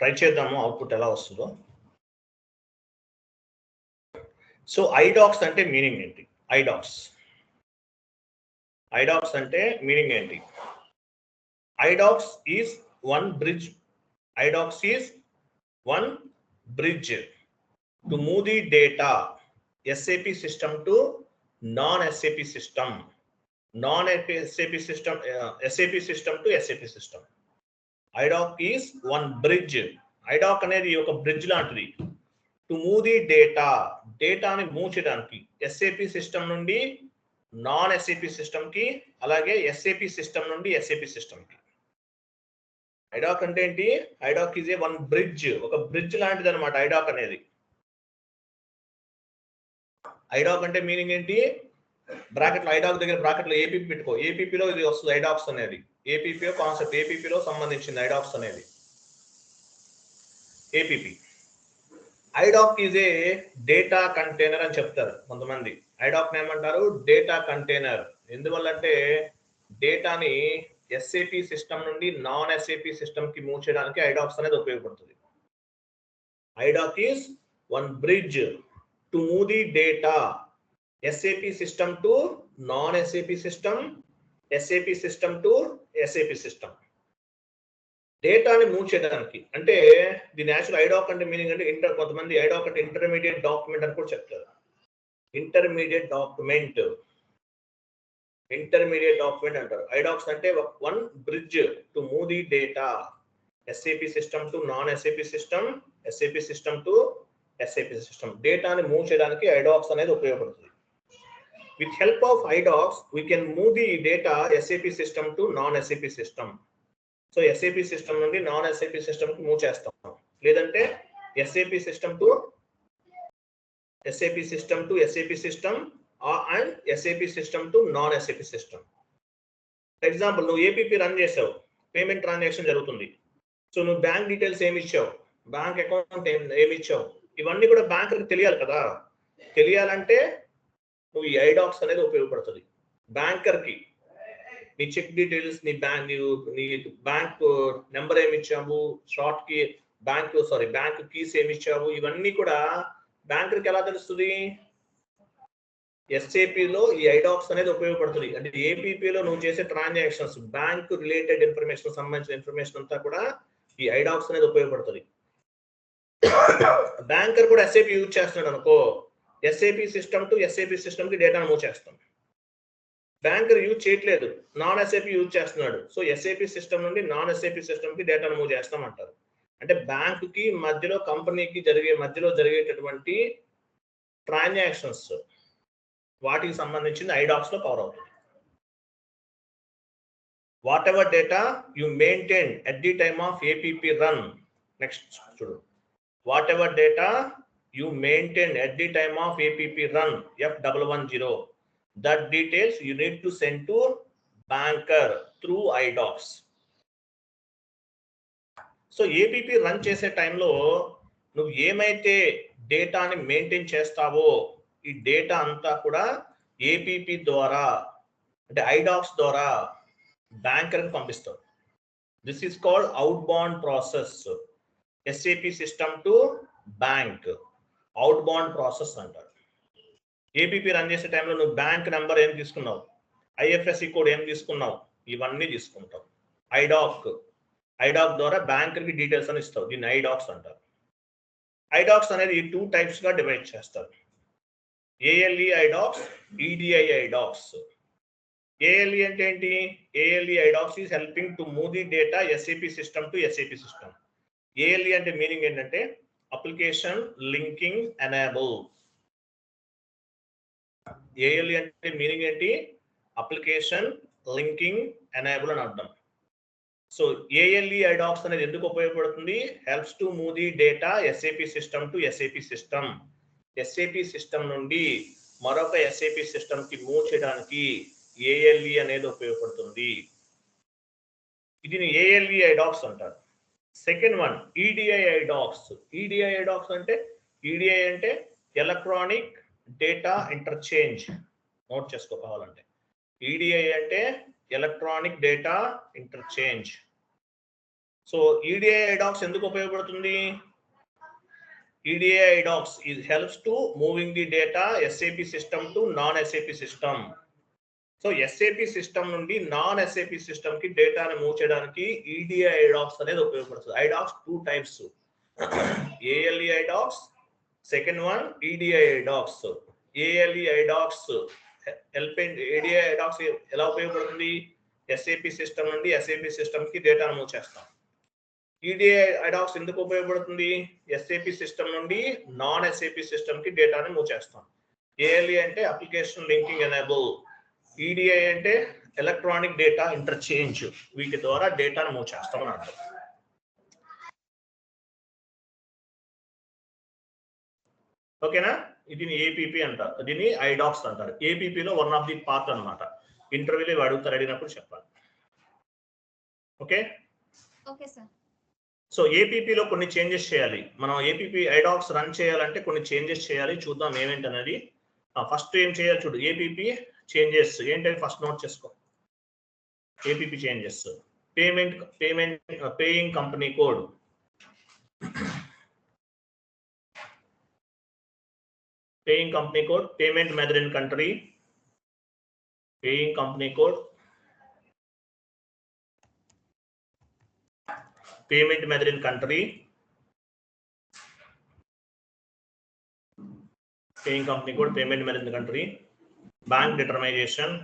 Try చేద్దాము output ఎలా వస్తుందో. సో ఐడాక్స్ అంటే మీనింగ్ ఏంటి? ఐడాక్స్ ఐడాక్స్ అంటే మీనింగ్ ఏంటి? IDocs is one bridge IDocs is one bridge to move the data SAP system to non SAP system non SAP system SAP system to SAP system IDoc is one bridge. IDoc అనేది ఒక bridge లాంటిది. To move the data డేటాని move చేయడానికి SAP system నుండి non SAP సిస్టమ్కి అలాగే SAP system నుండి SAP సిస్టమ్కి ఐడాక్ అంటే ఏంటి? IDoc is a one bridge. ఒక బ్రిడ్జ్ లాంటిది అనమాట ఐడాక్ అనేది. ఐడాక్ అంటే మీనింగ్ ఏంటి? బ్రాకెట్లో ఐడాక్ దగ్గర బ్రాకెట్లో ఏపీ పెట్టుకో. ఏపీలో ఇది వస్తుంది ఐడాక్స్ అనేది. ఏపీపీ కాన్సెప్ట్ ఏపీపీలో సంబంధించింది ఐడాక్స్ అనేది. APP IDoc is a data container అని చెప్తారు కొంతమంది. ఐడాక్ ఏమంటారు? డేటా కంటైనర్ ఎందువల్ల అంటే డేటాని ఎస్ఏపి సిస్టమ్ నుండి నాన్ ఎస్ఏపి సిస్టమ్కి మూవ్ చేయడానికి ఐడాక్స్ అనేది ఉపయోగపడుతుంది. IDoc is one bridge to move the data SAP system to non SAP system SAP system to SAP system డేటాని మూవ్ చేయడానికి అంటే ది నేచురల్ ఐడాక్ అంటే మీనింగ్ అంటే ఇంటర్ కొంతమంది ఐడాక్ అంటే ఇంటర్మీడియట్ డాక్యుమెంట్ అని కూడా చెప్తారు. ఇంటర్మీడియట్ డాక్యుమెంట్ ఇంటర్మీడియట్ డాక్యుమెంట్ అంటారు. ఐడాక్స్ అంటే one bridge to move the data SAP system to non SAP system SAP system to SAP system డేటాని మూవ్ చేయడానికి ఐడాక్స్ అనేది ఉపయోగపడుతుంది. With help of IDocs we can move the data SAP system to non SAP system so SAP system నుండి non SAP సిస్టమ్కి move చేస్తాం లేదంటే SAP system to SAP system to SAP system and SAP system to non SAP system for example నువ్వు APP run చేసావు payment transaction జరుగుతుంది so నువ్వు bank details ఏమి ఇచ్చావు బ్యాంక్ అకౌంట్ ఏమి ఇచ్చావు ఇవన్నీ కూడా బ్యాంకర్కి తెలియాలి కదా తెలియాలంటే నువ్వు ఈ ఐడాక్స్ అనేది ఉపయోగపడుతుంది. బ్యాంకర్కి నీ చెక్ డీటెయిల్స్ నీ బ్యాంక్ నీ బ్యాంక్ నెంబర్ ఏమి ఇచ్చావు షార్ట్కి బ్యాంక్ సారీ బ్యాంక్ కీస్ ఏమి ఇచ్చావు ఇవన్నీ కూడా బ్యాంకర్కి ఎలా తెలుస్తుంది? ఎస్ఏపిలో ఈ ఐడాక్స్ అనేది ఉపయోగపడుతుంది. అంటే ఏపీపీలో నువ్వు చేసే ట్రాన్సాక్షన్స్ బ్యాంక్ రిలేటెడ్ ఇన్ఫర్మేషన్ సంబంధించిన ఇన్ఫర్మేషన్ అంతా కూడా ఈ ఐడాక్స్ అనేది ఉపయోగపడుతుంది. బ్యాంకర్ కూడా ఎస్ఏపి యూజ్ చేస్తున్నాడు అనుకో ఎస్ఏపి సిస్టమ్ టు ఎస్ఏపి సిస్టమ్కి డేటాను మూవ్ చేస్తాం. బ్యాంకర్ యూజ్ చేయట్లేదు. నాన్ ఎస్ఏపి యూజ్ చేస్తున్నాడు. సో ఎస్ఏపి సిస్టమ్ నుండి నాన్ ఎస్ఏపి సిస్టమ్కి డేటాను మూవ్ చేస్తాం అంటారు. అంటే బ్యాంకుకి మధ్యలో కంపెనీకి జరిగే మధ్యలో జరిగేటటువంటి ట్రాన్సాక్షన్స్ వాటికి సంబంధించింది ఐడాక్స్లో కవర్ అవుతుంది. Whatever data you maintain at the time of APP run next చూడు. Whatever data you maintain at the time of APP run F double one zero that details you need to send to banker through IDocs so APP run చేసే టైంలో నువ్వు ఏమైతే డేటాని maintain చేస్తావో ఈ data అంతా కూడా ఏపీపీ ద్వారా అంటే ఐడాక్స్ ద్వారా బ్యాంకర్కి పంపిస్తావు. This is called outbound process SAP system to bank outbound process అంటారు ఏపీపీ రన్ చేసే టైంలో నువ్వు బ్యాంక్ నెంబర్ ఏం తీసుకున్నావు? ఐఎఫ్ఎస్సి కోడ్ ఏం తీసుకున్నావు? ఇవన్నీ తీసుకుంటావు. ఐడాక్ ఐడాక్ ద్వారా బ్యాంకర్కి డీటెయిల్స్ అని ఇస్తావు. దీన్ని ఐడాక్స్ అంటారు. ఐడాక్స్ అనేది టూ టైప్స్గా డివైడ్ చేస్తారు. ALE IDocs EDI IDocs ALE అంటే ఏంటి? ALE IDocs is helping to move the data SAP system to SAP system ALE అంటే మీనింగ్ ఏంటంటే అప్లికేషన్ లింకింగ్ ఎనేబుల్. ఏఎల్ఈ అంటే మీనింగ్ ఏంటి? అప్లికేషన్ లింకింగ్ ఎనేబుల్ అని అర్థం. సో ఏఎల్ఈ ఐడాక్స్ అనేది ఎందుకు ఉపయోగపడుతుంది? Helps to move the data SAP system to SAP system SAP system నుండి మరొక ఎస్ఏపి సిస్టమ్కి మూవ్ చేయడానికి ఏఎల్ఈ అనేది ఉపయోగపడుతుంది. ఇది ఏఎల్ఈ ఐడాక్స్ అంటారు. Second one EDI IDocs EDI IDocs అంటే ఈడిఐ అంటే ఎలక్ట్రానిక్ డేటా ఇంటర్చేంజ్ నోట్ చేసుకో కావాలంటే ఈడిఐ అంటే electronic data interchange so EDI IDocs ఎందుకు ఉపయోగపడుతుంది? ఈడిఐ ఐడాక్స్ ఇది helps to moving the data SAP system to non SAP system so SAP system నుండి non SAP సిస్టమ్కి డేటాను మూవ్ చేయడానికి ఈడిఐ ఐడాక్స్ అనేది ఉపయోగపడుతుంది. IDocs two types ALE IDocs second one EDI IDocs ALE IDocs help EDI IDocs ఎలా ఉపయోగపడుతుంది? SAP system నుండి SAP సిస్టమ్కి డేటాను మూవ్ చేస్తాం ఈడిఐ ఐడాక్స్ ఎందుకు ఉపయోగపడుతుంది? ఎస్ఏపి సిస్టమ్ నుండి నాన్ ఎస్ఏపి సిస్టమ్కి డేటాని మూవ్ చేస్తాం ఏఎల్ఈ అంటే అప్లికేషన్ లింకింగ్ ఎనేబుల్ ఈడిఐ అంటే ఎలక్ట్రానిక్ డేటా ఇంటర్చేంజ్ వీటి ద్వారా డేటాను మూవ్ చేస్తామని అర్థం. ఓకేనా? దీని ఏపీపీ అంటారు. దీన్ని ఐడాక్స్ అంటారు. APP లో వన్ ఆఫ్ ది పార్ట్ అన్నమాట. ఇంటర్వ్యూలో అడుగుతారు అడిగినప్పుడు చెప్పాలి. ఓకే? Okay sir. సో ఏపీపీలో కొన్ని చేంజెస్ చేయాలి. మనం ఏపీపీ ఐడాక్స్ రన్ చేయాలంటే కొన్ని చేంజెస్ చేయాలి. చూద్దాం ఏమేంటి అనేది. ఫస్ట్ ఏం చేయాలి చూడు. ఏపీపీ చేంజెస్ ఏంటంటే ఫస్ట్ నోట్ చేసుకో APP changes payment payment paying company code paying company code payment method in country paying company code payment method in country paying company code payment method in country bank determination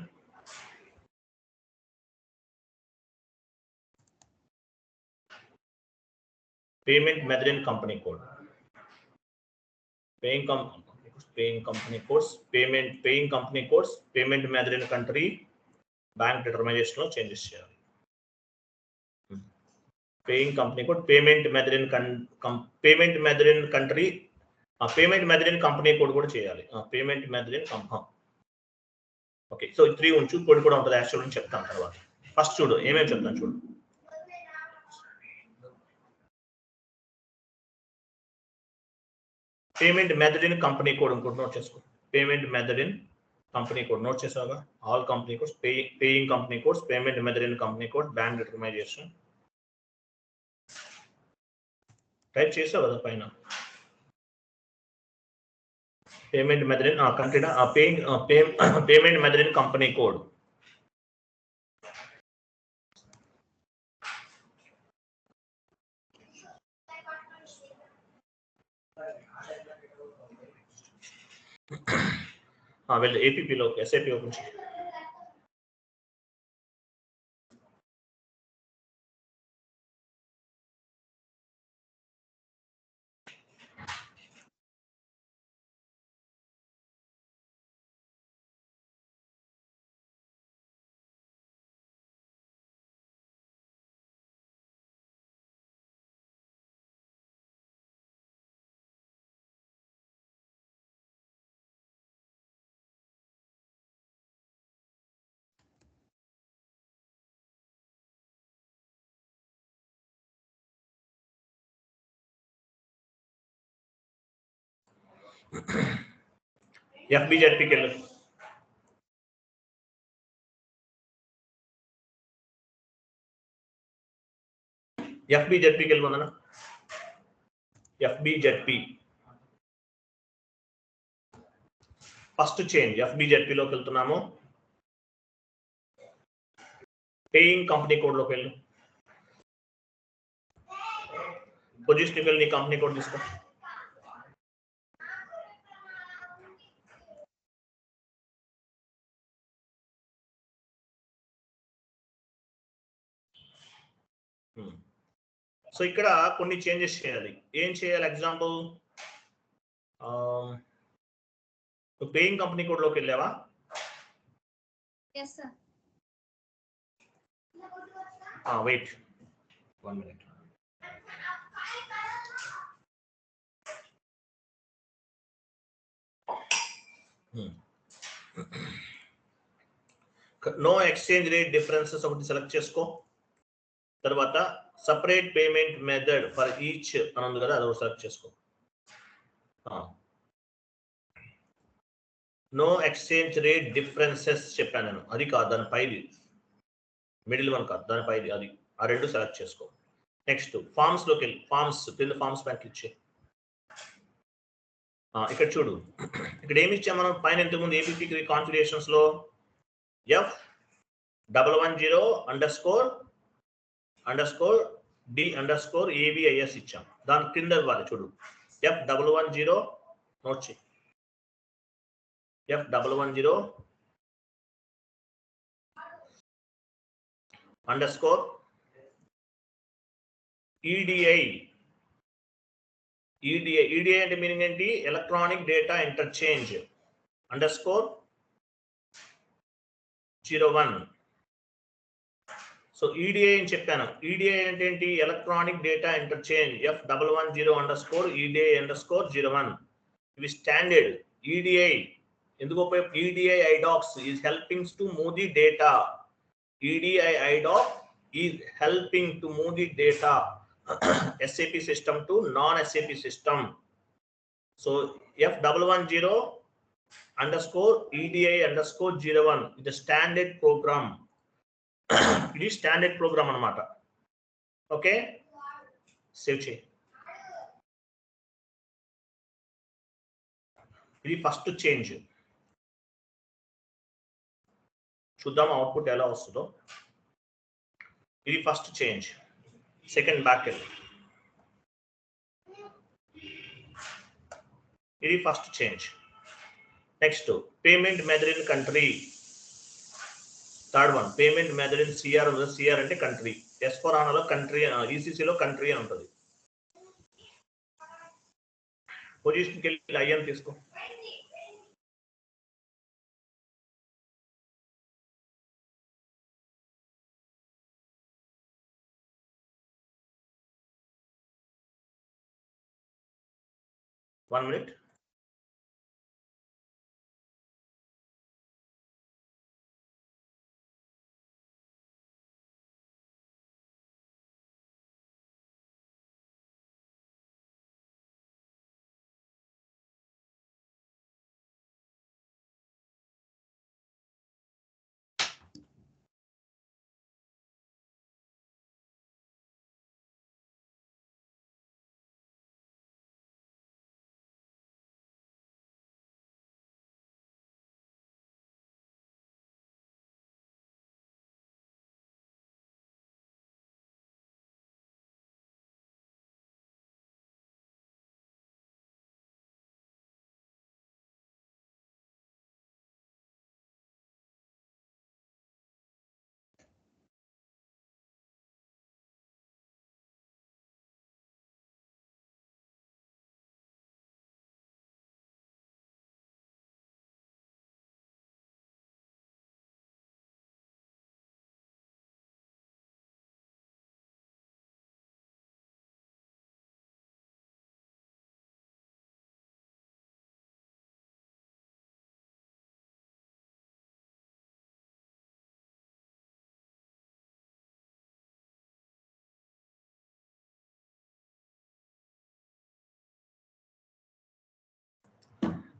payment method in company code paying paying company codes payment paying company codes payment method in country bank డిటర్మైజేషన్లో changes చేయాలి. Paying company code payment method in payment method in country payment method in company code కూడా చేయాలి. Payment method in కంపెనీ okay so three ఉంచు code కూడా ఉంటుంది actual అని చెప్తాను తర్వాత. ఫస్ట్ చూడు ఏమేమి చెప్తాను చూడు. Payment method in company code ఇంకోటి నోట్ చేసుకో. Payment method in company code note చేసావుగా? All company codes pay paying company codes payment method in company code bank determination type చేసావు కదా పైన. Payment method in country paying payment method in company code వెళ్ళి ఏపీపీలో SIP open చేయి ఎఫ్బిజెడ్పికి వెళ్ళు ఎఫ్బిజెడ్పికి వెళ్ళమన్నా ఎఫ్బిజెడ్పి. First change ఎఫ్బిజెడ్పిలోకి వెళ్తున్నాము. Paying company కోడ్లోకి వెళ్ళు. పొజిషన్కి వెళ్ళి నీ కంపెనీ కోడ్ తీసుకో. సో ఇక్కడ కొన్ని చేంజెస్ చేయాలి. ఏం చేయాలి? ఎగ్జాంపుల్ పేయింగ్ కంపెనీ కోడ్లోకి వెళ్ళావా? Wait one minute no exchange rate differences ఒకటి సెలెక్ట్ చేసుకో. తర్వాత separate payment method for each అని ఉంది కదా అది ఒక సెలెక్ట్ చేసుకో. నో ఎక్స్చేంజ్ రేట్ డిఫరెన్సెస్ చెప్పాను నేను. అది కాదు దాని పైది. మిడిల్ వన్ కాదు దాని పైది అది. ఆ రెండు సెలెక్ట్ చేసుకో. నెక్స్ట్ ఫార్మ్స్లోకి వెళ్ళి ఫార్మ్స్ కింద ఫార్మ్స్ బ్యాంక్ ఇచ్చే. ఇక్కడ చూడు. ఇక్కడ ఏమి ఇచ్చాం మనం? పైన ఇంతకుముందు APP కాన్ఫిగరేషన్స్లో F double one zero underscore underscore D underscore ABIS ఇచ్చాం. దాని కింద ఇవ్వాలి చూడు. F double one zero note చేయి. F double one zero underscore EDI EDI EDI అంటే మీనింగ్ ఏంటి? Electronic data interchange underscore zero one so EDI అని చెప్పాను. ఈడిఐ అంటే ఏంటి electronic data interchange F double one zero underscore EDI underscore zero one ఇవి standard EDI ఎందుకు ఉపయోగం? EDI IDocs is helping to move the data EDI IDoc is helping to move the data system to non SAP system so F double one zero underscore EDI underscore zero one ఇది standard program ఇది standard program అన్నమాట. Okay? Save చేయి. ఇది first change. చూద్దాం output ఎలా వస్తుందో. ఇది first change. Second back ఇది first change. Next payment method in country. Third one payment method in CR CR అంటే కంట్రీ ఎస్ ఫోర్ ఆనాలో కంట్రీ ఈసీసీలో కంట్రీ అని ఉంటుంది. పొజిషన్కి వెళ్ళి ఐఎన్ తీసుకో. One minute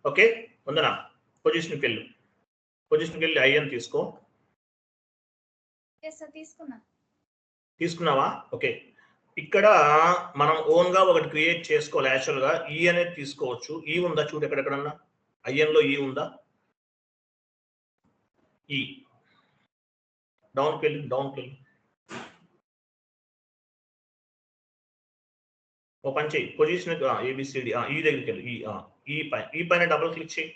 okay? ఉందనా పొజిషన్కి వెళ్ళు. పొజిషన్కి వెళ్ళి ఐఎన్ తీసుకో. తీసుకున్నావా? ఓకే. ఇక్కడ మనం ఓన్గా ఒకటి క్రియేట్ చేసుకోవాలి యాక్చువల్గా ఈ అనేది తీసుకోవచ్చు. ఈ ఉందా? చూడు ఎక్కడెక్కడన్నా. ఐఎన్లో ఈ ఉందా? ఈ డౌన్కి వెళ్ళి డౌన్కి వెళ్ళి. ఓ పని చేయి పొజిషన్ ఏబిసిడి ఈ దగ్గరికి వెళ్ళి. ఈ ఆ, ఈ పైన ఈ పైన డబుల్ క్లిక్ చేయి.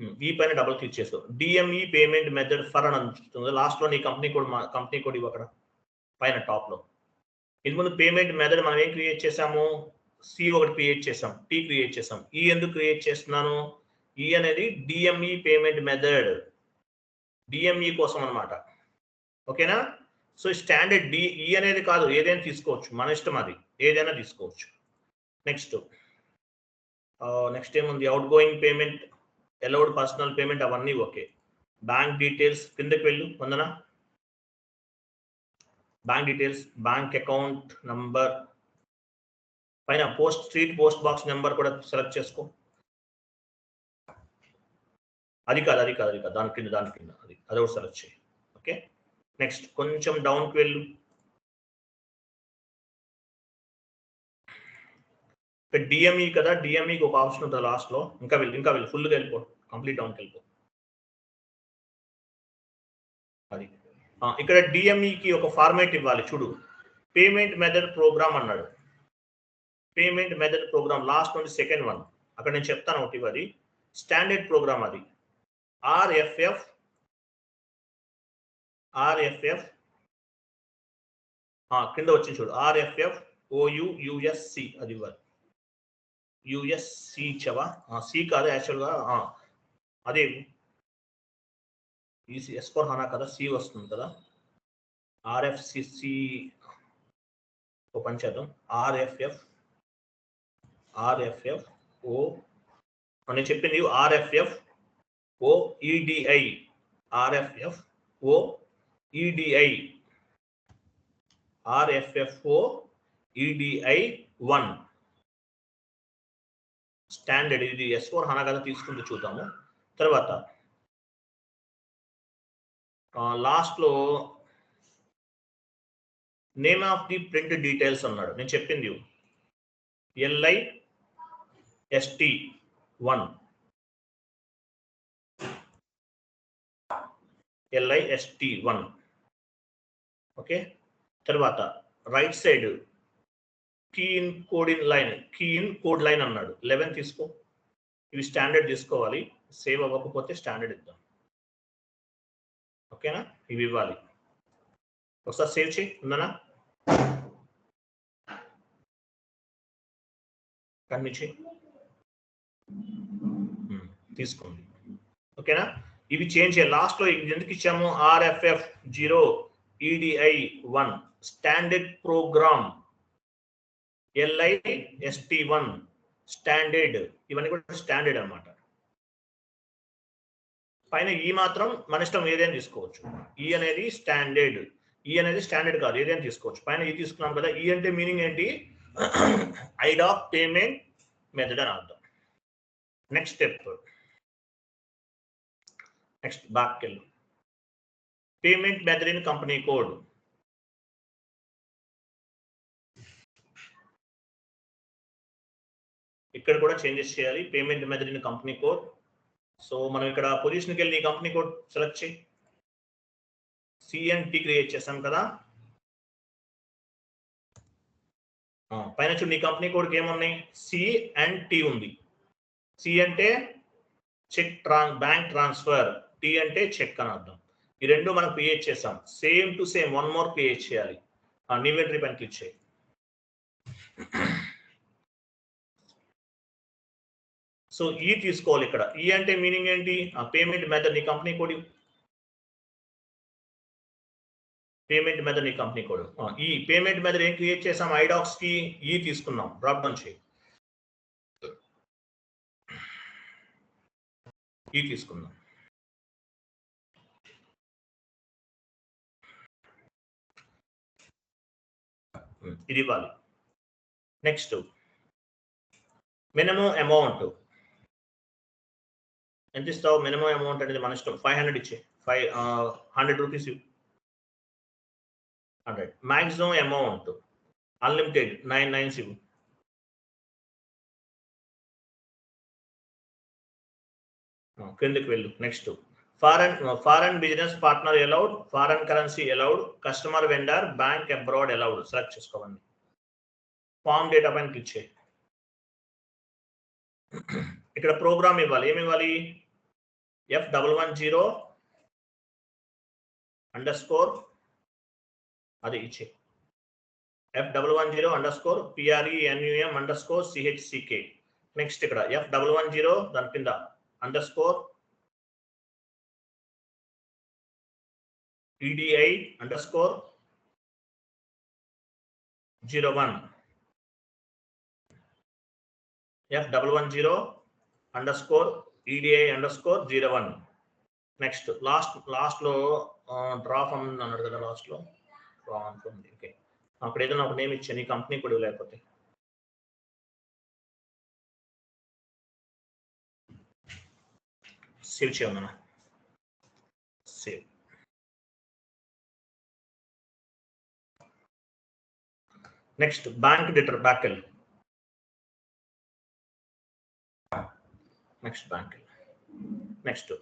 ఉమ్, ఈ పైన డబుల్ క్లిక్ చేసుకో డిఎంఈ పేమెంట్ మెథడ్ ఫర్ అని అనిపిస్తుంది లాస్ట్లో నీ కంపెనీ కోడ్ మా కంపెనీ కోడ్ ఇవ్వ అక్కడ. పైన టాప్లో. ఇది ముందు పేమెంట్ మెథడ్ మనం ఏం క్రియేట్ చేసాము సి ఒకటి క్రియేట్ చేసాం టీ క్రియేట్ చేసాం ఈ ఎందుకు క్రియేట్ చేస్తున్నాను? ఈ అనేది డిఎంఈ పేమెంట్ మెథడ్ డిఎంఈ కోసం అన్నమాట. ఓకేనా? సో స్టాండర్డ్ డి ఈ అనేది కాదు. ఏదైనా తీసుకోవచ్చు. మన ఇష్టం అది. ఏదైనా తీసుకోవచ్చు. నెక్స్ట్ నెక్స్ట్ ఏముంది? Outgoing payment allowed personal payment అవన్నీ ఓకే. బ్యాంక్ డీటెయిల్స్ కిందకి వెళ్ళు Vandana? Bank details bank account number పైన post street post box number కూడా సెలెక్ట్ చేసుకో. అది కాదు అది కాదు అది కాదు. దాని కింద దాని కింద. అది అది కూడా సెలెక్ట్ చేయి. ఓకే నెక్స్ట్ కొంచెం డౌన్కి వెళ్ళు. డిఎంఈ కదా డిఎంఈకి ఒక ఆప్షన్ ఉంటుంది లాస్ట్లో ఇంకా వెళ్ళి ఇంకా వెళ్ళి ఫుల్గా వెళ్ళిపో కంప్లీట్ డౌన్కి వెళ్ళిపో. అది. ఇక్కడ డిఎంఈకి ఒక ఫార్మేట్ ఇవ్వాలి చూడు. పేమెంట్ మెథడ్ ప్రోగ్రామ్ అన్నాడు. పేమెంట్ మెథడ్ ప్రోగ్రామ్ లాస్ట్ నుండి సెకండ్ వన్ అక్కడ నేను చెప్తాను ఒకటి అది. స్టాండర్డ్ ప్రోగ్రామ్ అది ఆర్ఎఫ్ఎఫ్ ఆర్ఎఫ్ఎఫ్ కింద వచ్చింది చూడు. ఆర్ఎఫ్ఎఫ్ ఓయూ యుఎస్సి అది ఇవ్వాలి. యుఎస్సి ఇచ్చావా సి కాదు యాక్చువల్గా అదే. ఈసీ ఎస్ ఫోర్ హనా కదా సి వస్తుంది కదా. ఆర్ఎఫ్సిసి ఓ పని చేద్దాం. ఆర్ఎఫ్ఎఫ్ ఆర్ఎఫ్ఎఫ్ ఓ. నేను చెప్పింది RFF O EDI. RFF O EDI. RFFO EDI one. Standard ఇది ఎస్ ఫోర్ హనా కదా తీసుకుంటూ చూద్దాము. తర్వాత లాస్ట్లో name of the print details అన్నాడు. నేను చెప్పింది LI ST one LIST one okay తర్వాత right side key in code in line key in code line అన్నాడు. లెవెన్ తీసుకో. ఇవి స్టాండర్డ్ తీసుకోవాలి సేవ్ అవ్వకపోతే స్టాండర్డ్ ఇద్దాం. ఓకేనా ఇవి ఇవ్వాలి. ఒకసారి సేవ్ చేయి. ఉందనా? కన్ను తీసుకోండి. ఓకేనా ఇవి చేంజ్ చేయాలి లాస్ట్లో ఇది ఎందుకు ఇచ్చాము? RFF zero EDI one standard program LI ST one standard ఇవన్నీ కూడా స్టాండర్డ్ అన్నమాట. పైన ఈ మాత్రం మన ఇష్టం ఏదైనా తీసుకోవచ్చు. ఈ అనేది స్టాండర్డ్ ఈ e అనేది స్టాండర్డ్ కాదు ఏదైనా తీసుకోవచ్చు. పైన ఈ తీసుకున్నాం కదా ఈ అంటే మీనింగ్ ఏంటి? ఐడ్ ఆఫ్ పేమెంట్ మెథడ్ అని అర్థం. Next step next బాక్కెళ్ళు payment method in company code ఇక్కడ కూడా చేంజెస్ చేయాలి. Payment method in company code so మనం ఇక్కడ పొజిషన్కి వెళ్ళి కంపెనీ కోడ్ సెలెక్ట్ చేయి. సిఎన్టీ క్రియేట్ చేస్తాం కదా. పైన చూడు నీ కంపెనీ కోడ్కి ఏమున్నాయి? సి అండ్ టి ఉంది. సి అంటే check tran bank transfer T అంటే చెక్ అని అర్థం. ఈ రెండు మనం క్రియేట్ చేసాం same to same one more create చేయాలి. నీవెంట్రీ పైన క్లిక్ చేయి. సో ఈ తీసుకోవాలి ఇక్కడ. ఈ అంటే మీనింగ్ ఏంటి? ఆ పేమెంట్ మెథడ్ నీ కంపెనీ కోడ్ పేమెంట్ మెథడ్ నీ కంపెనీ కోడ్ ఈ పేమెంట్ మెథడ్ ఏం క్రియేట్ చేసాం? ఐడాక్స్కి ఈ తీసుకున్నాం. డ్రాప్ డౌన్ చేయి. ఈ తీసుకుందాం ఇది ఇవ్వాలి. నెక్స్ట్ మినిమం అమౌంట్ ఎంత ఇస్తావు? మినిమం అమౌంట్ అనేది మన ఇష్టం. ఫైవ్ హండ్రెడ్ ఇచ్చే five hundred rupees hundred. Maximum amount. Unlimited. Nine nine సివ్ కిందకి వెళ్ళు. Next. Foreign foreign business partner allowed foreign currency allowed customer vendor bank abroad allowed select చేసుకోవాలి form data పైన క్లిక్ చేయి. ఇక్కడ ప్రోగ్రామ్ ఇవ్వాలి. ఏమి ఇవ్వాలి? F double one zero underscore అది ఇచ్చే. F double one zero underscore PRE NUM underscore CHCK next ఇక్కడ ఎఫ్ డబల్ వన్ జీరో దాని కింద underscore EDI underscore zero one F double one zero underscore EDI underscore zero one next last లాస్ట్లో draw form అన్నాడు కదా లాస్ట్లో draw అనుకుంది okay అక్కడ ఏదైనా ఒక నేమ్ ఇచ్చాను ఈ కంపెనీ కూడా లేకపోతే. సేవ్ చేయమన్నా? సేవ్ నెక్స్ట్ బ్యాంక్ డిటర్ బ్యాకెల్ next bank. Next.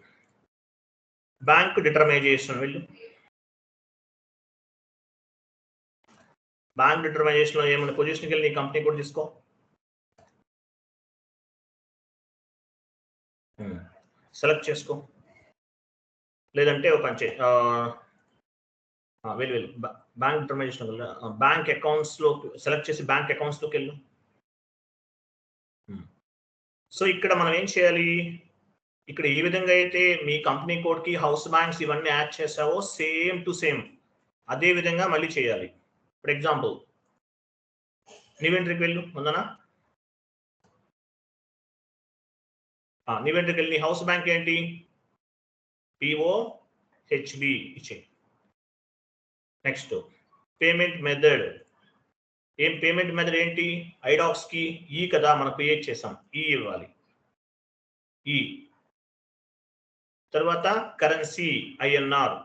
Bank determination వెళ్ళు. బ్యాంక్ డిటర్మైజేషన్లో ఏమైనా పొజిషన్కి వెళ్ళి నీ కంపెనీ కూడా తీసుకో. సెలెక్ట్ చేసుకో. లేదంటే ఒక పని చేయి. వెళ్ళి వెళ్ళు. వెళ్ళు బ్యాంక్ డిటర్మైజేషన్ బ్యాంక్ అకౌంట్స్లో సెలెక్ట్ చేసి బ్యాంక్ అకౌంట్స్లోకి వెళ్ళు. సో ఇక్కడ మనం ఏం చేయాలి? ఇక్కడ ఏ విధంగా అయితే మీ కంపెనీ కోడ్కి హౌస్ బ్యాంక్స్ ఇవన్నీ యాడ్ చేసావో సేమ్ టు సేమ్ అదే విధంగా మళ్ళీ చేయాలి. ఫర్ ఎగ్జాంపుల్ నీవెంట్రీకి వెళ్ళు ముందనా? నీవెంట్రీకి వెళ్ళి హౌస్ బ్యాంక్ ఏంటి? పిఓ హెచ్బి ఇచ్చే నెక్స్ట్ పేమెంట్ మెథడ్. ఏం పేమెంట్ మెథడ్ ఏంటి? ఐడాక్స్కి ఈ కదా మనం క్రియేట్ చేసాం. ఈ ఇవ్వాలి. ఈ. తర్వాత currency INR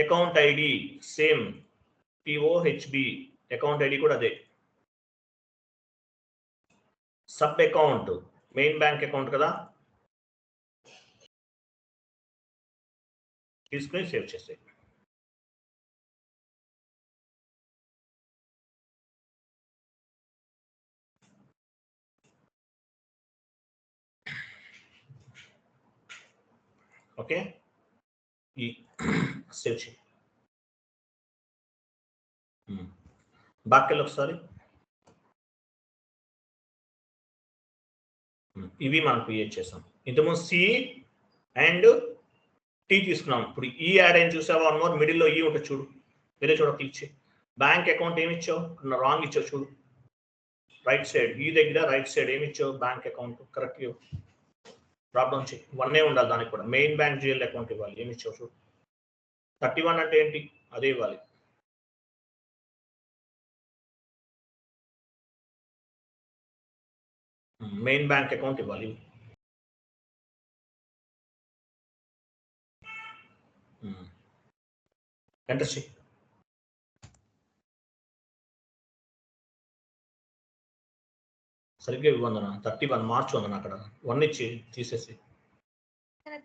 account ID same POHB account ID కూడా అదే. Sub account main bank account కదా. తీసుకుని సేవ్ చేసేది ఓకే ఈ సేవ్ చేయి బాక్కెళ్ళి ఒకసారి ఇవి మనం క్రియేట్ చేసాం ఇంతకుముందు సి అండ్ టీ తీసుకున్నాం ఇప్పుడు ఈ యాడ్ అయిన చూసావా వన్ మోర్ మిడిల్లో ఈ ఉంటుంది చూడు వేరే చూడ క్లిక్ చేయి బ్యాంక్ అకౌంట్ ఏమి ఇచ్చావు రాంగ్ ఇచ్చావు చూడు రైట్ సైడ్ ఈ దగ్గర రైట్ సైడ్ ఏమి ఇచ్చావు bank account correct drop down చేయి వన్నే ఉండాలి దానికి కూడా. మెయిన్ బ్యాంక్ జిఎల్ అకౌంట్ ఇవ్వాలి. ఏమి ఇచ్చావు థర్టీ వన్ అంటే ఏంటి? అదే ఇవ్వాలి. మెయిన్ బ్యాంక్ అకౌంట్ ఇవ్వాలి. ఎంటర్ చేయి సరిగ్గా ఇవ్వందన? థర్టీ వన్ మార్చ్ ఉందన్న అక్కడ? వన్ ఇచ్చి తీసేసి.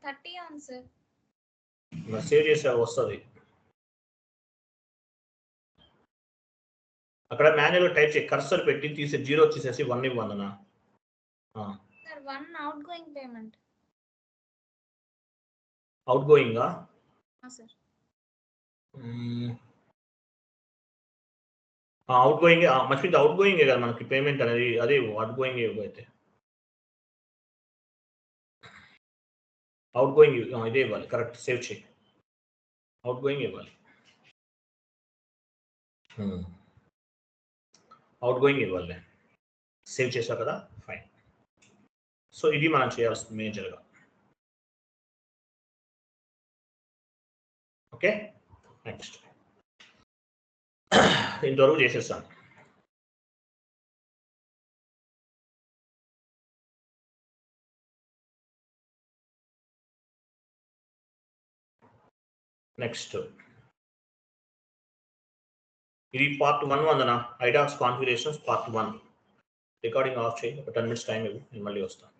థర్టీ అవును సార్. సేవ్ చేసే వస్తుంది. అక్కడ మాన్యువల్ టైప్ చేయి. కర్సర్ పెట్టి తీసి జీరో తీసేసి వన్ ఇవ్వందన? వన్ అవుట్ గోయింగ్ పేమెంట్ అవుట్ గోయింగా సార్ అవుట్ గోయింగ్ మర్చిపోయింది అవుట్ గోయింగ్ కదా మనకి పేమెంట్ అనేది అదే అవుట్ గోయింగ్ అయితే అవుట్ గోయింగ్ ఇదే ఇవ్వాలి కరెక్ట్ సేవ్ చేయి అవుట్ గోయింగ్ ఇవ్వాలి అవుట్ గోయింగ్ ఇవ్వాలి సేవ్ చేసావు కదా ఫైన్ సో ఇది మనం చేయాల్సింది మేజర్గా ఓకే నెక్స్ట్ ఇంతవరకు చేసేస్తాను. నెక్స్ట్ ఇది పార్ట్ వన్ వందన? IDocs configurations part one recording off చేయి. ఒక టెన్ మినిట్స్ టైం ఇవ్వు. నేను మళ్ళీ వస్తాను.